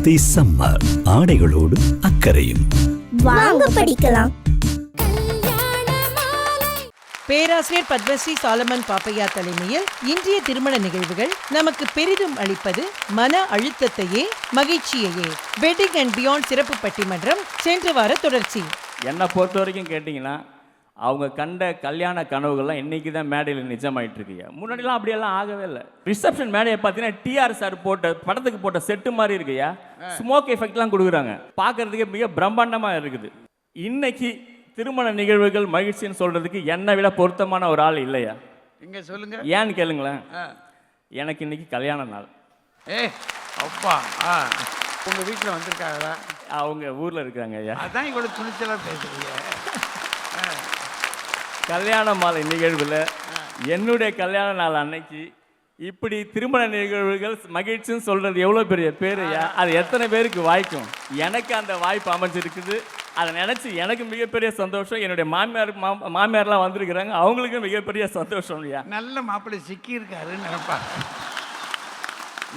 போத்தி summer ஆடைகளோடு அக்கறையும். வாங்க படிக்கலாம். பேராசிரியர் பத்மஸ்ரீ சாலமன் பாப்பையா தலைமையில் இன்றைய திருமண நிகழ்வுகள் நமக்கு பெரிதும் அளிப்பது மன அழுத்தத்தையே மகிழ்ச்சியையே. வெட்டிங் அண்ட் பியாண்ட் சிறப்பு பட்டிமன்றம் சென்ற வார தொடர்ச்சி. என்னை பொறுத்த வரைக்கும் கேட்டிங்கன்னா அவங்க கண்ட கல்யாண கனவுகள்லாம் இன்னைக்கு தான் மேடையில் நிஜமாயிட்டு இருக்குங்க முன்னாடிலாம் அப்படியெல்லாம் ஆகவே இல்லை. ரிசப்ஷன் மேடையை பார்த்தீங்கன்னா டிஆர் சார் போட்ட படத்துக்கு போட்ட செட்டு மாதிரி இருக்குயா ஸ்மோக் எஃபெக்ட்லாம் கொடுக்குறாங்க. பார்க்கறதுக்கே மிக பிரம்மாண்டமாக இருக்குது. இன்னைக்கு திருமண நிகழ்வுகள் மகிழ்ச்சின்னு சொல்கிறதுக்கு என்னை விட பொருத்தமான ஒரு ஆள் இல்லையா? இங்க சொல்லுங்க? ஏன்னு கேளுங்களேன். எனக்கு இன்னைக்கு கல்யாண நாள். ஏ அப்பா ஆ. உங்க வீட்டில் வந்திருக்காங்களா? அவங்க ஊரில் இருக்காங்க ஐயா அதான் இவ்வளோ துணிச்சலாக பேசுறீங்க. கல்யாண மாலை நிகழ்வில் என்னுடைய கல்யாண நாள் அன்னைக்கு இப்படி திருமண நிகழ்வுகள் மகிழ்ச்சின்னு சொல்றது எவ்வளோ பெரிய பேருயா அது எத்தனை பேருக்கு வாய்க்கும்? எனக்கு அந்த வாய்ப்பு அமைஞ்சிருக்குது. அதை நினச்சி எனக்கு மிகப்பெரிய சந்தோஷம். என்னுடைய மாமியார் மா- மாமியார்லாம் வந்திருக்கிறாங்க. அவங்களுக்கும் மிகப்பெரிய சந்தோஷம் ஐயா. நல்ல மாப்பிள்ளை சிக்கி இருக்காருன்னு நினைப்பாங்க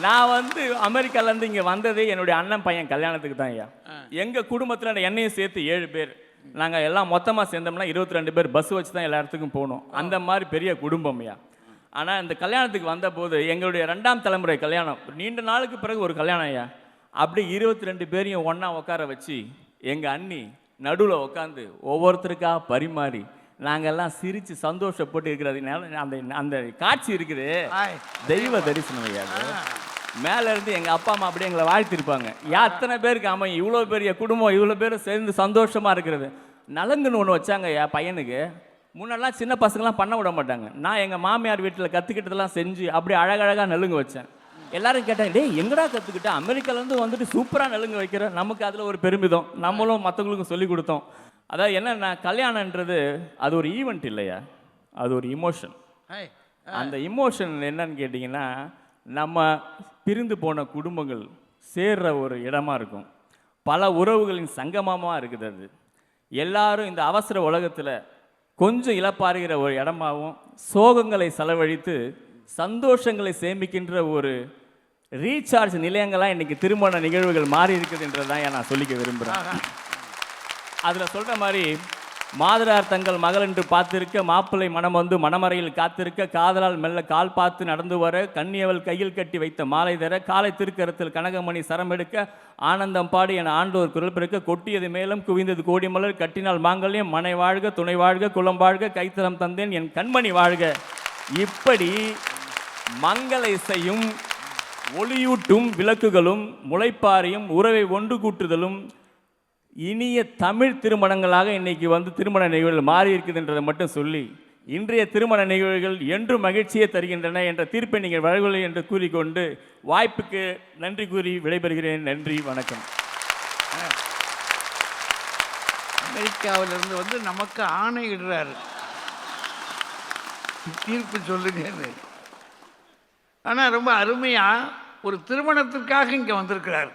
நான் வந்து அமெரிக்காலேருந்து இங்கே வந்ததே என்னுடைய அண்ணன் பையன் கல்யாணத்துக்கு தான் ஐயா. எங்கள் குடும்பத்தில் என்னையும் சேர்த்து ஏழு பேர். நாங்கள் எல்லாம் மொத்தமாக சேர்ந்தோம்னா இருபத்தி ரெண்டு பேர் பஸ் வச்சு தான் எல்லா இடத்துக்கும் போகணும். அந்த மாதிரி பெரிய குடும்பம் ஐயா. ஆனால் இந்த கல்யாணத்துக்கு வந்தபோது எங்களுடைய ரெண்டாம் தலைமுறை கல்யாணம். நீண்ட நாளுக்கு பிறகு ஒரு கல்யாணம் ஐயா. அப்படி இருபத்தி ரெண்டு பேரையும் ஒன்றா உட்கார வச்சு எங்கள் அண்ணி நடுவில் உட்காந்து ஒவ்வொருத்தருக்கா பரிமாறி நாங்கெல்லாம் சிரித்து சந்தோஷப்பட்டு இருக்கிறது. நில- அந்த அந்த காட்சி இருக்குது. தெய்வ தரிசனம் ஐயா அது. மேல இருந்து எங்க அப்பா அம்மா அப்படியே எங்களை வாழ்த்திருப்பாங்க. யா அத்தனை பேருக்கு அமையும் இவ்வளோ பெரிய குடும்பம் இவ்வளோ பேர் சேர்ந்து சந்தோஷமா இருக்கிறது. நலங்குன்னு ஒன்று வச்சாங்க என் பையனுக்கு. முன்னெல்லாம் சின்ன பசங்களாம் பண்ண விட மாட்டாங்க. நான் எங்க மாமியார் வீட்டில் கற்றுக்கிட்டதெல்லாம் செஞ்சு அப்படியே அழகழகா நலுங்கு வச்சேன். எல்லாரும் கேட்டாங்க டேய் எங்கடா கற்றுக்கிட்ட அமெரிக்காலேருந்து வந்துட்டு சூப்பராக நலுங்கு வைக்கிற. நமக்கு அதில் ஒரு பெருமிதம். நம்மளும் மற்றவங்களுக்கும் சொல்லி கொடுத்தோம். அதாவது என்னன்னா கல்யாணன்றது அது ஒரு ஈவெண்ட் இல்லையா? அது ஒரு இமோஷன். அந்த இமோஷன் என்னன்னு கேட்டிங்கன்னா நம்ம பிரிந்து போன குடும்பங்கள் சேர்ற ஒரு இடமா இருக்கும். பல உறவுகளின் சங்கமமாக இருக்குது அது. எல்லாரும் இந்த அவசர உலகத்தில் கொஞ்சம் இழப்பாருகிற ஒரு இடமாவும் சோகங்களை செலவழித்து சந்தோஷங்களை சேமிக்கின்ற ஒரு ரீசார்ஜ் நிலையங்களாக இன்னைக்கு திருமண நிகழ்வுகள் மாறி இருக்குதுன்றது தான் நான் சொல்லிக்க விரும்புகிறேன் அதில் சொல்கிற மாதிரி மாதரார் தங்கள் மகள் என்று பார்த்திருக்க மாப்பிள்ளை மனம் வந்து மணமறையில் காத்திருக்க காதலால் மெல்ல கால் பார்த்து நடந்து வர கண்ணியவள் கையில் கட்டி வைத்த மாலை தர காலை திருக்கரத்தில் கனகமணி சரம் எடுக்க ஆனந்தம் பாடி என ஆண்டோர் குரல் பிறக்க கொட்டியது மேலும் குவிந்தது கோடிமலர் கட்டினால் மாங்கல்யம் மனை வாழ்க துணை வாழ்க குலம் வாழ்க கைத்தலம் தந்தேன் என் கண்மணி வாழ்க. இப்படி மங்கள இசையும் ஒளியூட்டும் விளக்குகளும் முளைப்பாரியும் உறவை ஒன்று கூட்டுதலும் இனிய தமிழ் திருமணங்களாக இன்றைக்கி வந்து திருமண நிகழ்வுகள் மாறி இருக்குதுன்றதை மட்டும் சொல்லி இன்றைய திருமண நிகழ்வுகள் என்றும் மகிழ்ச்சியை தருகின்றன என்ற தீர்ப்பை நீங்கள் வழங்கவில்லை என்று கூறிக்கொண்டு வாய்ப்புக்கு நன்றி கூறி விடைபெறுகிறேன். நன்றி வணக்கம். அமெரிக்காவிலிருந்து வந்து நமக்கு ஆணையிடுறார். தீர்ப்பு சொல்லுங்கன்னு. ஆனால் ரொம்ப அருமையாக ஒரு திருமணத்திற்காக இங்கே வந்திருக்கிறார்.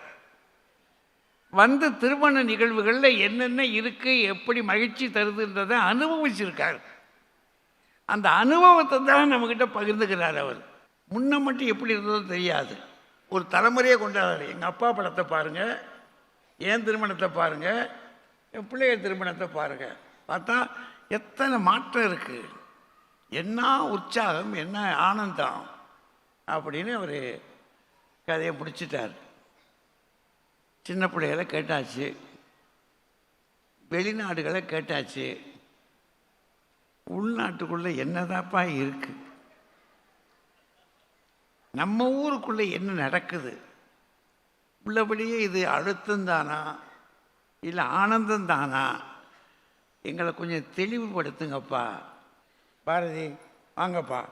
வந்து திருமண நிகழ்வுகளில் என்னென்ன இருக்குது எப்படி மகிழ்ச்சி தருதுன்றதை அனுபவிச்சிருக்கார். அந்த அனுபவத்தை தான் நம்மக்கிட்ட பகிர்ந்துக்கிறார் அவர். முன்ன மட்டும் எப்படி இருந்ததோ தெரியாது. ஒரு தலைமுறையே கொண்டாடுறாரு. எங்கள் அப்பா படத்தை பாருங்கள் என் திருமணத்தை பாருங்கள் என் பிள்ளைய திருமணத்தை பாருங்கள் பார்த்தா எத்தனை மாற்றம் இருக்குது என்ன உற்சாகம் என்ன ஆனந்தம் அப்படின்னு அவர் கதையை பிடிச்சிட்டார் சின்ன பிள்ளைகளை கேட்டாச்சு. வெளிநாடுகளை கேட்டாச்சு. உள்நாட்டுக்குள்ளே என்னதாப்பா இருக்கு? நம்ம ஊருக்குள்ளே என்ன நடக்குது? உள்ளபடியே இது அழுத்தம் தானா? இல்லை ஆனந்தம் தானா? எங்களை கொஞ்சம் தெளிவுபடுத்துங்கப்பா. பாரதி வாங்கப்பா.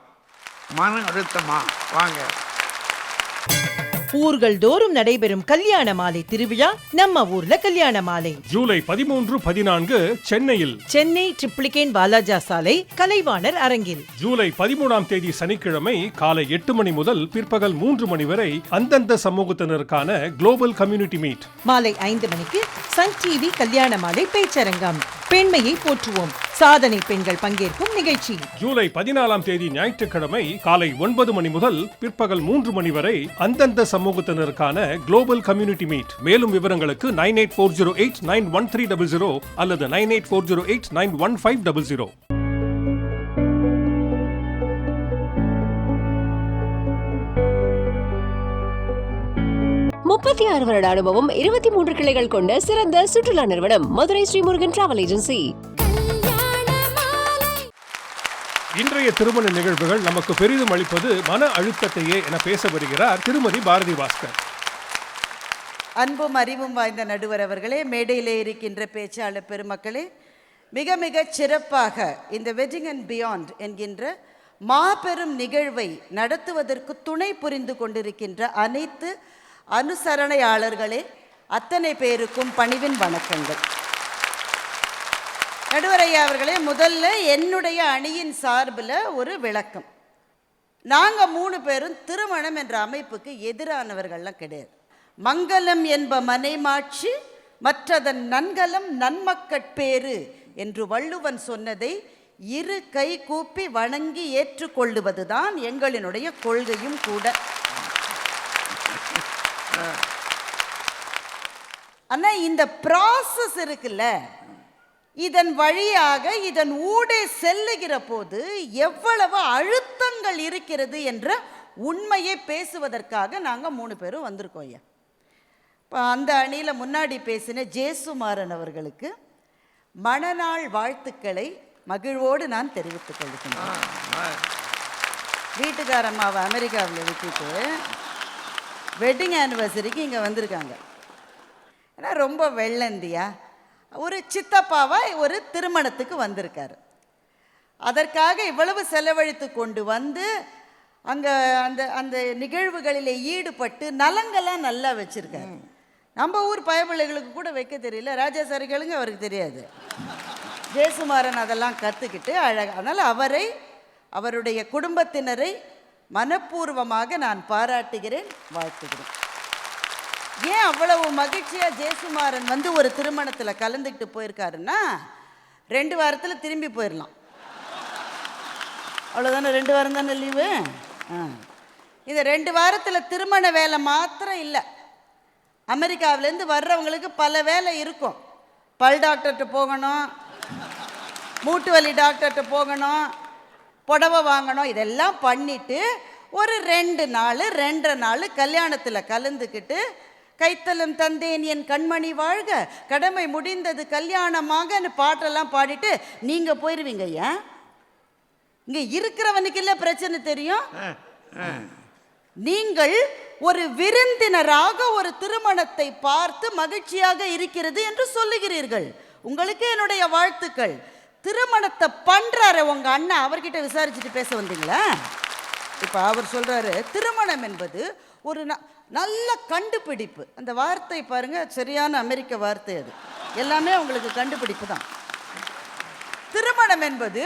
மன அழுத்தமா? வாங்க. ஊர்கள் தோறும் நடைபெறும் கல்யாண மாலை திருவிழா நம்ம ஊர்ல கல்யாண மாலை. ஜூலை பதிமூன்று பதினான்கு சென்னையில். சென்னை ட்ரிப்ளிகேன் வாலாஜா சாலை கலைவாணர் அரங்கில். ஜூலை பதிமூணாம் தேதி சனிக்கிழமை காலை எட்டு மணி முதல் பிற்பகல் மூன்று மணி வரை அந்தந்த சமூகத்தினருக்கான குளோபல் கம்யூனிட்டி மீட் மாலை ஐந்து மணிக்கு சன் டிவி கல்யாண மாலை பேச்சரங்கம். பெண்மையை போற்றுவோம். சாதனை பெண்கள் பங்கேற்கும் நிகழ்ச்சி. ஜூலை பதினாலாம் தேதி ஞாயிற்றுக்கிழமை காலை ஒன்பது மணி முதல் பிற்பகல் மூன்று மணி வரை அந்தந்த சமூகத்தினருக்கான குளோபல் கம்யூனிட்டி மீட் மேலும் விவரங்களுக்கு nine eight four zero eight nine one three double zero அல்லது nine eight four zero eight nine one five double zero முப்பத்தி ஆறு வருட அனுபவம் இருபத்தி மூன்று கிளைகள் கொண்ட சிறந்த சுற்றுலா நிறுவனம் மதுரை ஸ்ரீமுருகன் டிராவல் ஏஜென்சி இன்றைய திருமண நிகழ்வுகள் நமக்கு பெரிதும் அளிப்பது மன அழுத்தத்தையே என பேச வருகிறார் திருமதி பாரதி பாஸ்கர். அன்பும் அறிவும் வாய்ந்த நடுவர் அவர்களே மேடையிலே இருக்கின்ற பேச்சாளர் பெருமக்களே மிக மிக சிறப்பாக இந்த வெட்டிங் அண்ட் பியாண்ட் என்கின்ற மாபெரும் நிகழ்வை நடத்துவதற்கு துணை புரிந்து கொண்டிருக்கின்ற அனைத்து அனுசரணையாளர்களே அத்தனை பேருக்கும் பணிவின் வணக்கங்கள். நடுவரையா அவர்களே முதல்ல என்னுடைய அணியின் சார்பில் ஒரு விளக்கம். நாங்கள் மூணு பேரும் திருமணம் என்ற அமைப்புக்கு எதிரானவர்கள்லாம் கிடையாது. மங்களம் என்ப மனைமாட்சி மற்றதன் நன்கலம் நன்மக்கட்பேறு என்று வள்ளுவன் சொன்னதை இரு கை கூப்பி வணங்கி ஏற்றுக்கொள்ளுவதுதான் எங்களினுடைய கொள்கையும் கூட. ஆனால் இந்த ப்ராசஸ் இருக்குல்ல இதன் வழியாக இதன் ஊடே செல்லுகிற போது எவ்வளவு அழுத்தங்கள் இருக்கிறது என்ற உண்மையை பேசுவதற்காக நாங்கள் மூணு பேரும் வந்திருக்கோம் ஐயா. இப்போ அந்த அணியில் முன்னாடி பேசின ஜேசுமாறன் அவர்களுக்கு மணநாள் வாழ்த்துக்களை மகிழ்வோடு நான் தெரிவித்துக் கொள்கிறேன். வீட்டுக்காரம்மாவை அமெரிக்காவில் விட்டுட்டு வெட்டிங் ஆனிவர்சரிக்கு இங்கே வந்திருக்காங்க. ஏன்னா ரொம்ப வெள்ளந்தியா? ஒரு சித்தப்பாவா ஒரு திருமணத்துக்கு வந்திருக்காரு. அதற்காக இவ்வளவு செலவழித்து கொண்டு வந்து அங்கே அந்த அந்த நிகழ்வுகளில் ஈடுபட்டு நலங்கெல்லாம் நல்லா வச்சுருக்காரு. நம்ம ஊர் பயபிள்ளைகளுக்கு கூட வைக்க தெரியல. ராஜாசாரிகளுங்க அவருக்கு தெரியாது. ஜெயசுமாரன் அதெல்லாம் கற்றுக்கிட்டு அழக அதனால் அவரை அவருடைய குடும்பத்தினரை மனப்பூர்வமாக நான் பாராட்டுகிறேன் வாழ்த்துகிறேன். ஏன் அவ்வளவு மகிழ்ச்சியாக ஜெயசுமாரன் வந்து ஒரு திருமணத்தில் கலந்துக்கிட்டு போயிருக்காருன்னா ரெண்டு வாரத்தில் திரும்பி போயிடலாம் அவ்வளோதானே ரெண்டு வாரம் தானே லீவு ஆ. இந்த ரெண்டு வாரத்தில் திருமண வேலை மாத்திரம் இல்லை. அமெரிக்காவிலேருந்து வர்றவங்களுக்கு பல வேலை இருக்கும். பல் டாக்டர்கிட்ட போகணும் மூட்டு வலி டாக்டர்கிட்ட போகணும் புடவை வாங்கணும் இதெல்லாம் பண்ணிவிட்டு ஒரு ரெண்டு நாள் ரெண்டரை நாள் கல்யாணத்தில் கலந்துக்கிட்டு கைத்தலம் தந்தேன் என் கண்மணி வாழ்க. கடமை முடிந்தது கல்யாணமாகன்னு பாட்டெல்லாம் பாடிட்டு நீங்கள் போயிடுவீங்க ஏன் இங்கே இருக்கிறவனுக்கு இல்லை பிரச்சனை தெரியும்? நீங்கள் ஒரு விருந்தினராக ஒரு திருமணத்தை பார்த்து மகிழ்ச்சியாக இருக்கிறது என்று சொல்லுகிறீர்கள். உங்களுக்கு என்னுடைய வாழ்த்துக்கள். திருமணத்தை பண்றாரு உங்க அண்ணன் அவர்கிட்ட விசாரிச்சுட்டு பேச வந்தீங்களா? இப்போ அவர் சொல்றாரு திருமணம் என்பது ஒரு நல்ல கண்டுபிடிப்பு. அந்த வார்த்தை பாருங்க சரியான அமெரிக்க வார்த்தை அது. எல்லாமே உங்களுக்கு கண்டுபிடிப்பு தான். திருமணம் என்பது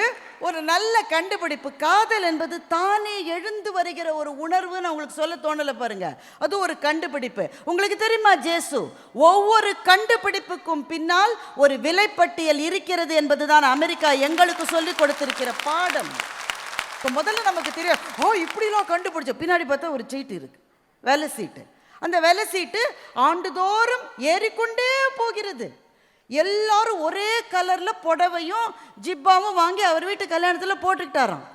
ஒரு நல்ல கண்டுபிடிப்பு. காதல் என்பது தானே எழுந்து வருகிற ஒரு உணர்வுன்னு உங்களுக்கு சொல்ல தோணலை பாருங்க. அது ஒரு கண்டுபிடிப்பு. உங்களுக்கு தெரியுமா ஜேசு? ஒவ்வொரு கண்டுபிடிப்புக்கும் பின்னால் ஒரு விலைப்பட்டியல் இருக்கிறது என்பதுதான் அமெரிக்கா எங்களுக்கு சொல்லி கொடுத்திருக்கிற பாடம். இப்போ முதல்ல நமக்கு தெரியும் ஓ இப்படிலாம் கண்டுபிடிச்சோம். பின்னாடி பார்த்தா ஒரு சீட்டு இருக்கு. வெலை சீட்டு. அந்த வெலை சீட்டு ஆண்டுதோறும் ஏறிக்கொண்டே போகிறது. எல்லாரும் ஒரே கலரில் புடவையும் ஜிப்பாவும் வாங்கி அவர் வீட்டு கல்யாணத்தில் போட்டுக்கிட்டாராம்.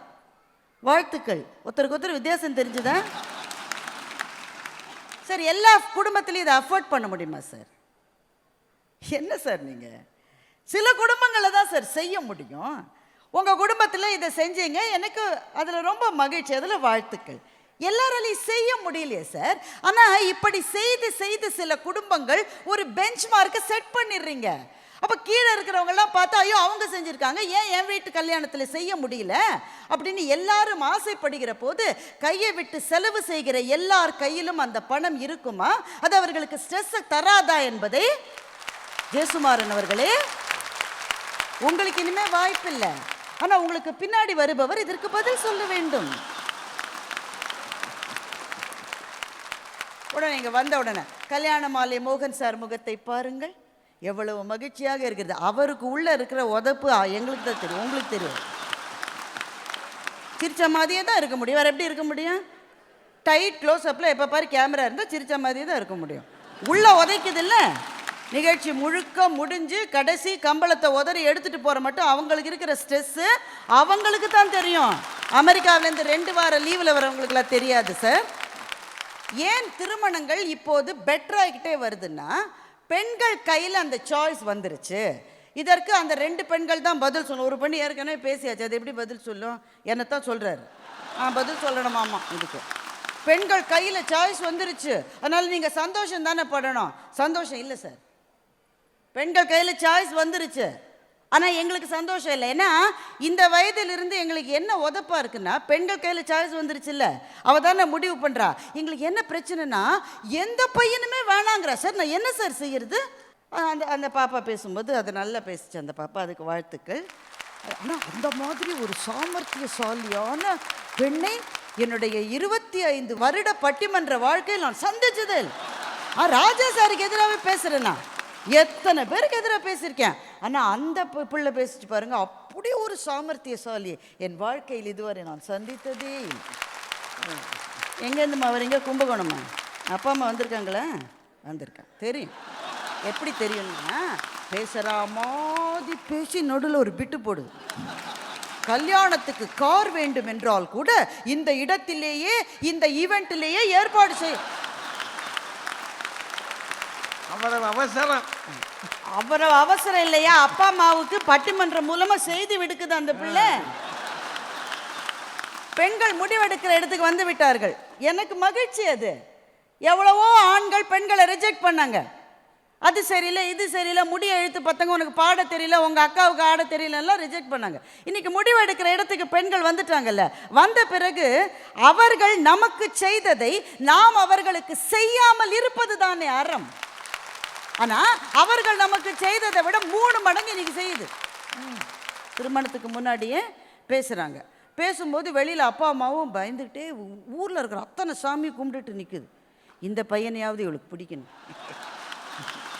வாழ்த்துக்கள். ஒருத்தருக்கு ஒருத்தர் வித்தியாசம் தெரிஞ்சுதா? சார் எல்லா குடும்பத்திலையும் இதை அஃபோர்ட் பண்ண முடியுமா சார்? என்ன சார் நீங்கள் சில குடும்பங்களை தான் சார் செய்ய முடியும். உங்கள் குடும்பத்தில் இதை செஞ்சீங்க எனக்கு அதில் ரொம்ப மகிழ்ச்சி அதில் வாழ்த்துக்கள். எல்லாராலையும் செய்ய முடியலையே சார் ஆனால் இப்படி செய்து செய்து சில குடும்பங்கள் ஒரு பெஞ்ச் மார்க்கை செட் பண்ணிடுறீங்க. அப்போ கீழே இருக்கிறவங்கெல்லாம் பார்த்தா ஐயோ அவங்க செஞ்சுருக்காங்க. ஏன் என் வீட்டு கல்யாணத்தில் செய்ய முடியல? அப்படின்னு எல்லாரும் ஆசைப்படுகிற போது கையை விட்டு செலவு செய்கிற எல்லார் கையிலும் அந்த பணம் இருக்குமா? அது அவர்களுக்கு ஸ்ட்ரெஸ்ஸை தராதா என்பதை ஜேசுமாறன் அவர்களே உங்களுக்கு இனிமேல் வாய்ப்பில்லை. ஆனால் உங்களுக்கு பின்னாடி வருபவர் இதற்கு பதில் சொல்ல வேண்டும். உடனே இங்கே வந்த உடனே கல்யாண மாலை மோகன் சார் முகத்தை பாருங்கள். எவ்வளவு மகிழ்ச்சியாக இருக்கிறது. அவருக்கு உள்ளே இருக்கிற உதப்பு எங்களுக்கு தான் தெரியும். உங்களுக்கு தெரியும். சிரிச்ச மாதிரியே தான் இருக்க முடியும். வேறு எப்படி இருக்க முடியும்? டைட் க்ளோஸ் அப்பில் எப்போ பாரு கேமரா இருந்தால் சிரிச்ச மாதிரியே தான் இருக்க முடியும். உள்ளே உதைக்குது இல்லை? நிகழ்ச்சி முழுக்க முடிஞ்சு கடைசி கம்பளத்தை உதறி எடுத்துகிட்டு போகிற மட்டும் அவங்களுக்கு இருக்கிற ஸ்ட்ரெஸ்ஸு அவங்களுக்கு தான் தெரியும். அமெரிக்காவிலேருந்து ரெண்டு வார லீவில் வரவங்களுக்குலாம் தெரியாது சார் ஏன் திருமணங்கள் இப்போது பெட்டர் ஆகிக்கிட்டே வருதுன்னா பெண்கள் கையில் அந்த சாய்ஸ் வந்துருச்சு. இதற்கு அந்த ரெண்டு பெண்கள் தான் பதில் சொல்லணும். ஒரு பெண் ஏற்கனவே பேசியாச்சு. அது எப்படி பதில் சொல்லும்? என்னத்தான் சொல்கிறாரு ஆ பதில் சொல்லணுமாமா இதுக்கு. பெண்கள் கையில் சாய்ஸ் வந்துருச்சு. அதனால் நீங்கள் சந்தோஷம் தானே படணும். சந்தோஷம் இல்லை சார் பெண்கள் கையில் சாய்ஸ் வந்துருச்சு. ஆனால் எங்களுக்கு சந்தோஷம் இல்லை. ஏன்னா இந்த வயதிலிருந்து எங்களுக்கு என்ன உதப்பாக இருக்குன்னா பெண்கள் கையில் சாய்ஸ் வந்துருச்சுல்ல. அவள் தானே முடிவு பண்ணுறா எங்களுக்கு என்ன பிரச்சனைனா எந்த பையனுமே வேணாங்கிறா. சார் நான் என்ன சார் செய்கிறது அந்த அந்த பாப்பா பேசும்போது அது நல்லா பேசிச்சு. அந்த பாப்பா அதுக்கு வாழ்த்துக்கள். ஆனால் அந்த மாதிரி ஒரு சாமர்த்தியசாலியான பெண்ணை என்னுடைய இருபத்தி ஐந்து வருட பட்டிமன்ற வாழ்க்கையில் நான் சந்திச்சது ஆ ராஜா சாருக்கு எதிராகவே பேசுகிறேன் நான். எத்தனை பேருக்கு எதிராக பேசியிருக்கேன். ஆனால் அந்த பிள்ளை பேசிச்சு பாருங்க அப்படி ஒரு சாமர்த்தியசாலி. என் வாழ்க்கையில் இதுவரை நான் சந்தித்ததே எங்கேருந்துமா வரீங்க? கும்பகோணமா? அப்பா அம்மா வந்திருக்காங்களா? வந்திருக்கேன் தெரியும். எப்படி தெரியும்னா பேசுகிற மாதிரி பேசி நடுவில் ஒரு பிட்டு போடுது. கல்யாணத்துக்கு கார் வேண்டும் என்றால் கூட இந்த இடத்திலேயே இந்த ஈவெண்ட்டிலேயே ஏற்பாடு செய் அவ்வளவு அவசரம். அவர அவசரம் இல்லையா? அப்பா அம்மாவுக்கு பட்டிமன்றம் மூலமா செய்தி விடுக்குது அந்த பிள்ளை. பெண்கள் முடிவெடுக்கிற இடத்துக்கு வந்து விட்டார்கள். எனக்கு மகிழ்ச்சி அது. எவ்வளவோ ஆண்கள் பெண்களை ரிஜெக்ட் பண்ணாங்க. அது சரியில்லை இது சரியில்லை முடிய எழுத்து பத்தங்க உனக்கு பாட தெரியல உங்கள் அக்காவுக்கு ஆட தெரியலலாம் ரிஜெக்ட் பண்ணாங்க. இன்னைக்கு முடிவெடுக்கிற இடத்துக்கு பெண்கள் வந்துட்டாங்கல்ல. வந்த பிறகு அவர்கள் நமக்கு செய்ததை நாம் அவர்களுக்கு செய்யாமல் இருப்பது தானே அறம். ஆனால் அவர்கள் நமக்கு செய்ததை விட மூணு மடங்கு இன்னைக்கு செய்யுது. ம். திருமணத்துக்கு முன்னாடியே பேசுகிறாங்க பேசும்போது வெளியில் அப்பா அம்மாவும் பயந்துக்கிட்டே ஊரில் இருக்கிற அத்தனை சாமி கும்பிட்டுட்டு நிற்குது இந்த பையனையாவது இவளுக்கு பிடிக்கணும்.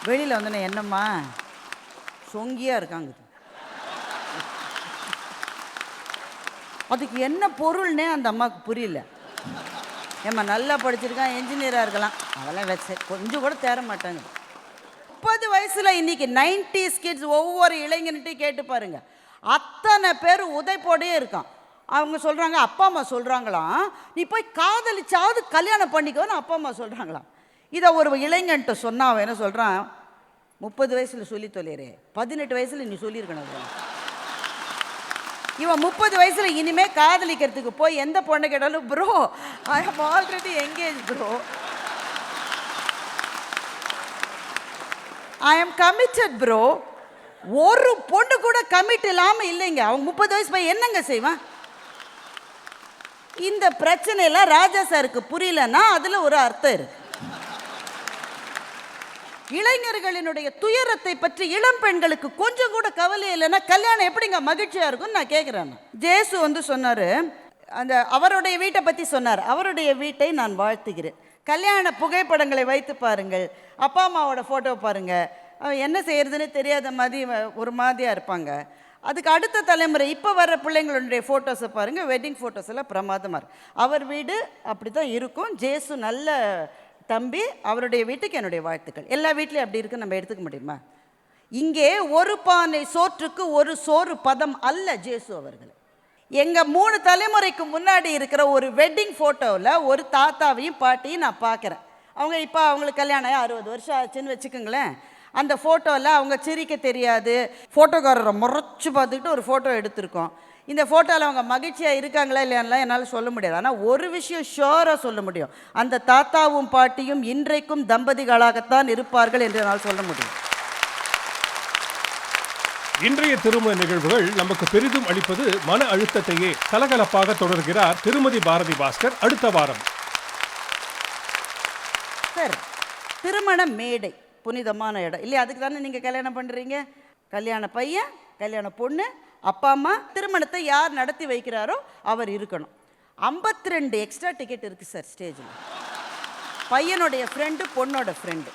வெளியில் வந்தோன்னே என்னம்மா? சொங்கியாக இருக்காங்க அதுக்கு என்ன பொருள்னே அந்த அம்மாவுக்கு புரியல. ஏம்மா நல்லா படிச்சிருக்கான் என்ஜினியராக இருக்கலாம். அதெல்லாம் வச்சு கொஞ்சம் கூட தேர மாட்டாங்க. முப்பது வயசில் இன்றைக்கி நைன்டி கிட்ஸ் ஒவ்வொரு இளைஞன்ட்டையும் கேட்டு பாருங்க. அத்தனை பேர் உதைப்போடையே இருக்கான். அவங்க சொல்கிறாங்க அப்பா அம்மா சொல்கிறாங்களாம் நீ போய் காதலிச்சாவது கல்யாணம் பண்ணிக்கோன்னு அப்பா அம்மா சொல்கிறாங்களாம் இதை ஒரு இளைஞன்ட்டு சொன்னா அவன் என்ன சொல்கிறான் முப்பது வயசில் சொல்லி தொலைறே பதினெட்டு வயசில் நீ சொல்லியிருக்கணும் இவன் முப்பது வயசில் இனிமேல் காதலிக்கிறதுக்கு போய் எந்த பொண்ணை கேட்டாலும் bro I have already engage bro I am committed bro ஒரு பொண்ணு கூட கமிட் இல்லாமல் இல்லைங்க. அவங்க முப்பது வயசு போய் என்னங்க செய்வான்? இந்த பிரச்சனையெல்லாம் ராஜா சாருக்கு புரியலன்னா அதில் ஒரு அர்த்தம் இருக்கு. இளைஞர்களினுடைய துயரத்தை பற்றி இளம் பெண்களுக்கு கொஞ்சம் கூட கவலை இல்லைன்னா கல்யாணம் எப்படிங்க மகிழ்ச்சியா இருக்கும்னு நான் கேட்குறேன் ஜேசு வந்து சொன்னாரு அந்த அவருடைய வீட்டை பற்றி சொன்னார். அவருடைய வீட்டை நான் வாழ்த்துகிறேன். கல்யாண புகைப்படங்களை வைத்து பாருங்கள். அப்பா அம்மாவோட ஃபோட்டோ பாருங்கள் அவன் என்ன செய்கிறதுன்னு தெரியாத மாதிரி ஒரு மாதிரியாக இருப்பாங்க. அதுக்கு அடுத்த தலைமுறை இப்போ வர்ற பிள்ளைங்களுடைய ஃபோட்டோஸை பாருங்கள் வெட்டிங் ஃபோட்டோஸ் எல்லாம் பிரமாதமாக இருக்கு. அவர் வீடு அப்படி தான் இருக்கும். ஜேசு நல்ல தம்பி. அவருடைய வீட்டுக்கு என்னுடைய வாழ்த்துக்கள். எல்லா வீட்லேயும் அப்படி இருக்கு நம்ம எடுத்துக்க முடியுமா? இங்கே ஒரு பானை சோற்றுக்கு ஒரு சோறு பதம் அல்ல ஜேசு அவர்கள். எங்கள் மூணு தலைமுறைக்கு முன்னாடி இருக்கிற ஒரு வெட்டிங் ஃபோட்டோவில் ஒரு தாத்தாவையும் பாட்டியும் நான் பார்க்குறேன். அவங்க இப்போ அவங்களுக்கு கல்யாணம் ஆகி அறுபது வருஷம் ஆச்சுன்னு வச்சுக்கோங்களேன். அந்த ஃபோட்டோவில் அவங்க சிரிக்க தெரியாது. ஃபோட்டோக்காரரை முறைச்சி பார்த்துக்கிட்டு ஒரு ஃபோட்டோ எடுத்திருக்கோம். இந்த ஃபோட்டோவில் அவங்க மகிழ்ச்சியாக இருக்காங்களா இல்லையான்லாம் என்னால் சொல்ல முடியாது. ஆனால் ஒரு விஷயம் ஷோராக சொல்ல முடியும். அந்த தாத்தாவும் பாட்டியும் இன்றைக்கும் தம்பதிகளாகத்தான் இருப்பார்கள் என்று என்னால் சொல்ல முடியும். இன்றைய திருமண நிகழ்வுகள் நமக்கு பெரிதும் அளிப்பது மன அழுத்தத்தையே கலகலப்பாக தொடர்கிறார் திருமதி பாரதி பாஸ்கர் அடுத்த வாரம். சார் திருமண மேடை புனிதமான இடம். இல்லையா அதுக்கு தானே நீங்கள் கல்யாணம் பண்ணுறீங்க கல்யாண பையன் கல்யாண பொண்ணு அப்பா அம்மா திருமணத்தை யார் நடத்தி வைக்கிறாரோ அவர் இருக்கணும். 52 ரெண்டு எக்ஸ்ட்ரா டிக்கெட் இருக்குது சார் ஸ்டேஜில் பையனுடைய ஃப்ரெண்டு பொண்ணோட ஃப்ரெண்டு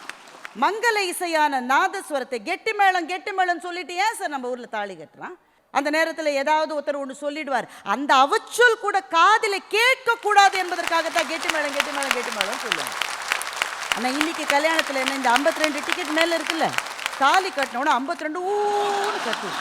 மங்கள இசையான நாதஸ்வரத்தை கெட்டி மேளம் கெட்டி மேளம் சொல்லிட்டு ஏன் சார் நம்ம ஊரில் தாலி கட்டுறான்? அந்த நேரத்தில் ஏதாவது ஒருத்தர் ஒன்று சொல்லிடுவார். அந்த அவச்சொல் கூட காதில் கேட்கக்கூடாது என்பதற்காகத்தான் கெட்டி மேளம் கெட்டி மேளம் கெட்டி மேளம் சொல்லுவாங்க. ஆனால் இன்னைக்கு கல்யாணத்தில் என்ன இந்த 52 ரெண்டு டிக்கெட் மேலே இருக்குல்ல? தாலி கட்டினோட 52 ரெண்டு ஊன்னு கட்டுவோம்